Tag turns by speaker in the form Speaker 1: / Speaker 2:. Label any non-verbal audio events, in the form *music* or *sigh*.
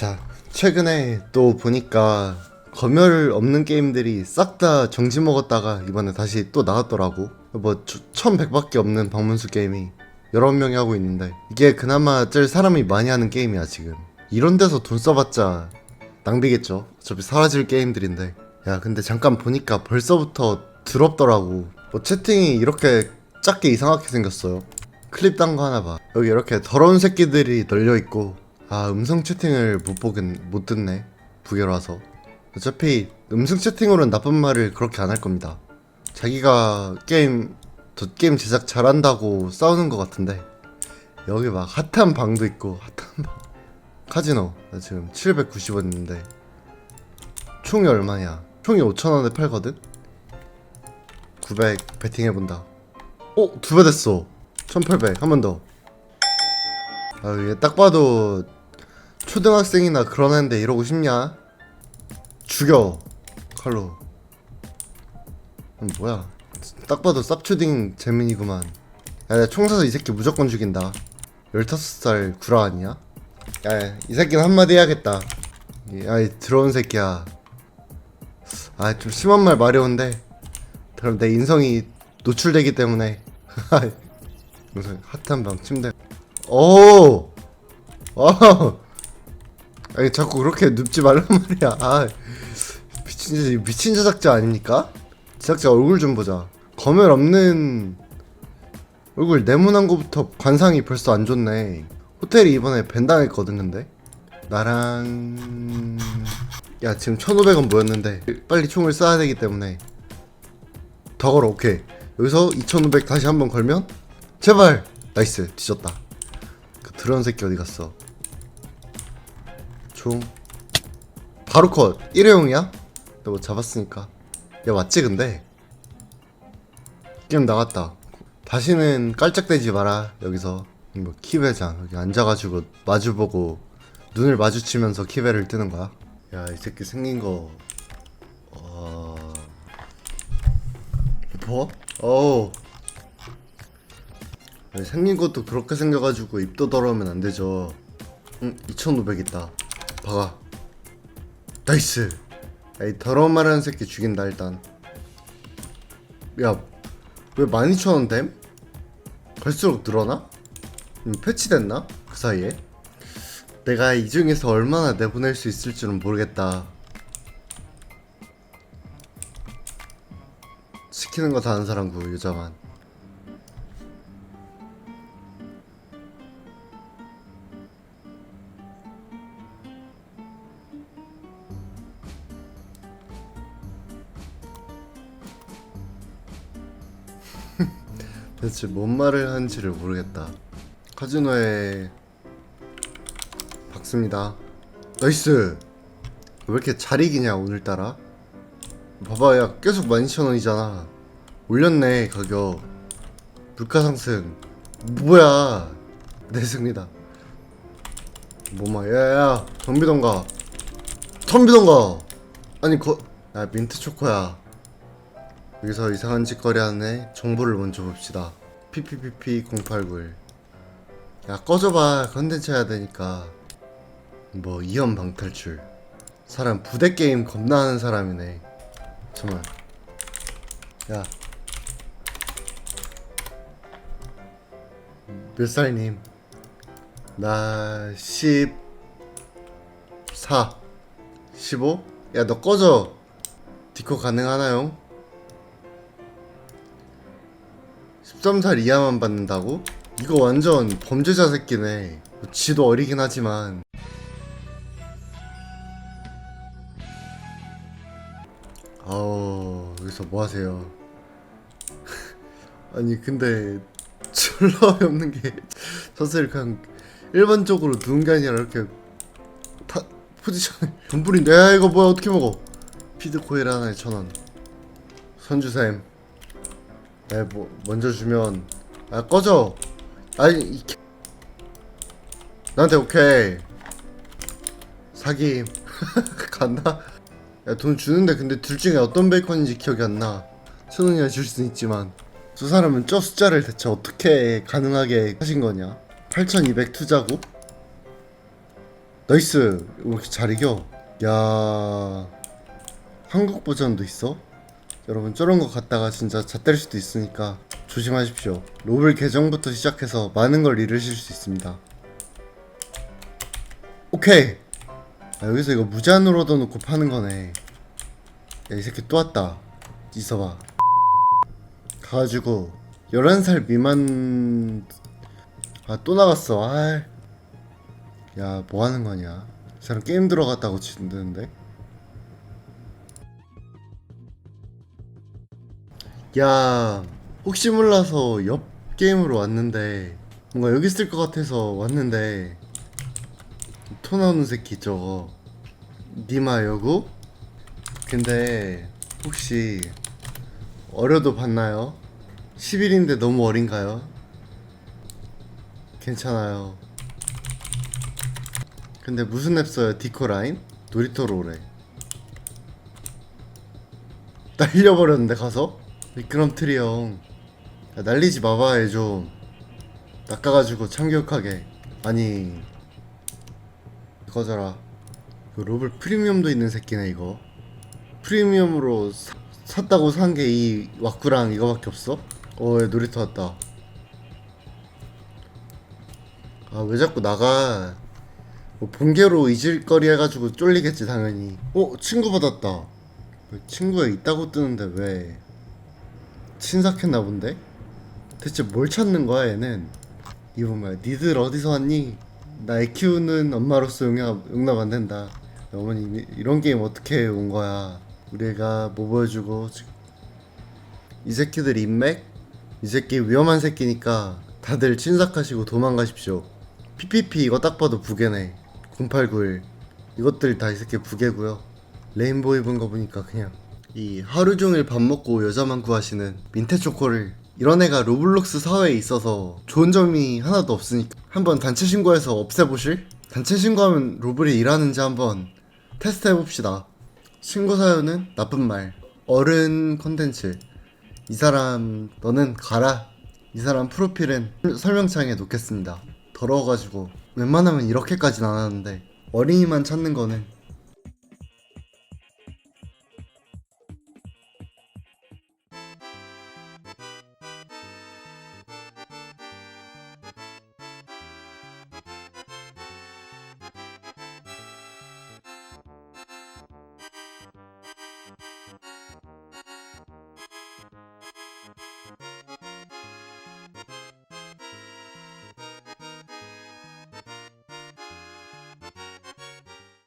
Speaker 1: 자, 최근에 또 보니까 검열 없는 게임들이 싹 다 정지 먹었다가 이번에 다시 또 나왔더라고. 뭐 1100밖에 없는 방문수 게임이 여러 명이 하고 있는데 이게 그나마 제일 사람이 많이 하는 게임이야 지금. 이런 데서 돈 써봤자 낭비겠죠. 어차피 사라질 게임들인데. 야, 근데 잠깐 보니까 벌써부터 더럽더라고. 뭐 채팅이 이렇게 작게 이상하게 생겼어요. 클립 딴 거 하나 봐. 여기 이렇게 더러운 새끼들이 널려 있고, 아 음성 채팅을 못 보긴 못 듣네. 부계라서. 어차피 음성 채팅으로는 나쁜 말을 그렇게 안 할 겁니다. 자기가 게임 저 게임 제작 잘한다고 싸우는 것 같은데 여기 막 핫한 방도 있고 핫한 방. 카지노 나 지금 790원인데 총이 얼마냐? 총이 5천원에 팔거든? 900 베팅해본다 어? 두배 됐어 1800 한 번더 아 이게 딱 봐도 초등학생이나 그런 애인데 이러고 싶냐? 죽여 칼로 음, 뭐야 딱 봐도 쌉초딩 재민이구만 야 내가 총 사서 이 새끼 무조건 죽인다 15살 구라 아니야? 야, 이 새끼는 한마디 해야겠다. 야, 이 더러운 새끼야. 아, 좀 심한 말 마려운데. 그럼 내 인성이 노출되기 때문에. *laughs* 무슨 핫한 방 침대. 오! 어! 아니, 자꾸 그렇게 눕지 말란 *laughs* 말이야. 아, 미친, 제- 미친 제작자 아닙니까? 제작자 얼굴 좀 보자. 검열 없는 얼굴 네모난 거부터 관상이 벌써 안 좋네. 호텔이 이번에 벤당했거든 근데 나랑 야 지금 1500원 모였는데 빨리 총을 쏴야 되기 때문에 더 걸어 오케이 여기서 2500 다시 한번 걸면 제발 나이스 뒤졌다 그 드러운 새끼 어디 갔어 총 바로 컷. 일회용이야? 너뭐 잡았으니까. 야 맞지 근데? 게임 나갔다. 다시는 깔짝대지 마라 여기서. 뭐 키베장. 여기 앉아가지고 마주보고 눈을 마주치면서 키베를 뜨는 거야. 야 이 새끼 생긴 거. 어... 뭐? 어우. 생긴 것도 그렇게 생겨가지고 입도 더러우면 안 되죠. 응 2500 있다 박아 나이스 야이 더러운 말 하는 새끼 죽인다 일단 야왜 12,000원 됨? 갈수록 늘어나? 음, 패치됐나? 그 사이에? 내가 이 중에서 얼마나 내보낼 수 있을지는 모르겠다. 시키는 거다 아는 사람 구 유자만. 대체 뭔 말을 하는지를 모르겠다. 카지노에 박습니다. 나이스. 왜 이렇게 잘 이기냐 오늘따라? 봐봐 야 계속 12,000원이잖아. 올렸네 가격. 물가 상승. 뭐야? 내 승리다. 뭐마 야야 덤비던가. 덤비던가. 아니 거. 야 민트 초코야. 여기서 이상한 짓거리 애 정보를 먼저 봅시다. PPPP 089야 꺼져봐. 컨텐츠 해야 되니까. 뭐 이연 방탈출. 사람 부대 게임 겁나 하는 사람이네. 잠만. 야. 몇 살님? 나 14, 15? 야 너 꺼져. 디코 가능하나요? 13살 이하만 받는다고? 이거 완전 범죄자 새끼네. 뭐 지도 어리긴 하지만. 아우, 여기서 뭐 하세요? *laughs* 아니, 근데, 졸라 없는 게, *laughs* 사실 그냥, 일반적으로 게 아니라 이렇게, 타, 포지션을, *laughs* 돈불인데, 야, 이거 뭐야, 어떻게 먹어? 피드 코일 하나에 천 원. 선주쌤. 에, 뭐, 먼저 주면, 아, 꺼져! 아니, 이 개- 나한테 오케이. 사기. *laughs* 간다? 야, 돈 주는데 근데 둘 중에 어떤 베이컨인지 기억이 안 나. 천 원이나 줄 수는 있지만. 두 사람은 저 숫자를 대체 어떻게 가능하게 하신 거냐? 8200 투자고? 나이스 왜 이렇게 잘 이겨 야 한국 버전도 있어? 여러분 저런 거 갖다가 진짜 잣될 수도 있으니까 조심하십시오. 로블 계정부터 시작해서 많은 걸 잃으실 수 있습니다. 오케이! 아, 여기서 이거 무제한으로 얻어놓고 파는 거네. 야 이 새끼 또 왔다. 있어봐. 가가지고 11살 미만 아 또 나갔어. 아 야, 뭐 하는 거냐? 이 사람 게임 들어갔다고 치는데? 야, 혹시 몰라서 옆 게임으로 왔는데, 뭔가 여기 있을 것 같아서 왔는데, 토 나오는 새끼 저거, 니마 여구? 근데, 혹시, 어려도 봤나요? 10일인데 너무 어린가요? 괜찮아요. 근데 무슨 앱 써요? 디코라인? 놀이터로래 *laughs* 날려버렸는데 가서? 미끄럼틀이 형. 야, 날리지 마봐 얘좀. 낚아가지고 참교육하게. 아니. 꺼져라. 이거 로블 프리미엄도 있는 새끼네 이거. 프리미엄으로 사- 샀다고 산 게이 왁구랑 이거밖에 없어? 어얘 놀이터 왔다. 아 왜 자꾸 나가? 뭐 본계로 잊을거리 해가지고 쫄리겠지 당연히. 어? 친구 받았다. 왜 친구가 있다고 뜨는데 왜 친삭했나 본데? 대체 뭘 찾는 거야 얘는 이번 말 니들 어디서 왔니? 나 애 키우는 엄마로서 용납, 용납 안 된다. 어머니 이- 이런 게임 어떻게 온 거야? 우리 애가 뭐 보여주고 이 새끼들 인맥? 이 새끼 위험한 새끼니까 다들 친삭하시고 도망가십시오. PPP 이거 딱 봐도 부계네. 0891 이것들 다 이 새끼 부계고요. 레인보우 입은 거 보니까 그냥 이 하루 종일 밥 먹고 여자만 구하시는 민트 초코를 이런 애가 로블록스 사회에 있어서 좋은 점이 하나도 없으니까. 한번 단체 신고해서 없애보실? 단체 신고하면 로블이 일하는지 한번 테스트 해봅시다. 신고 사연은 나쁜 말. 어른 컨텐츠. 이 사람 너는 가라. 이 사람 프로필은 설명창에 놓겠습니다. 더러워가지고. 웬만하면 이렇게까지는 안 하는데. 어린이만 찾는 거는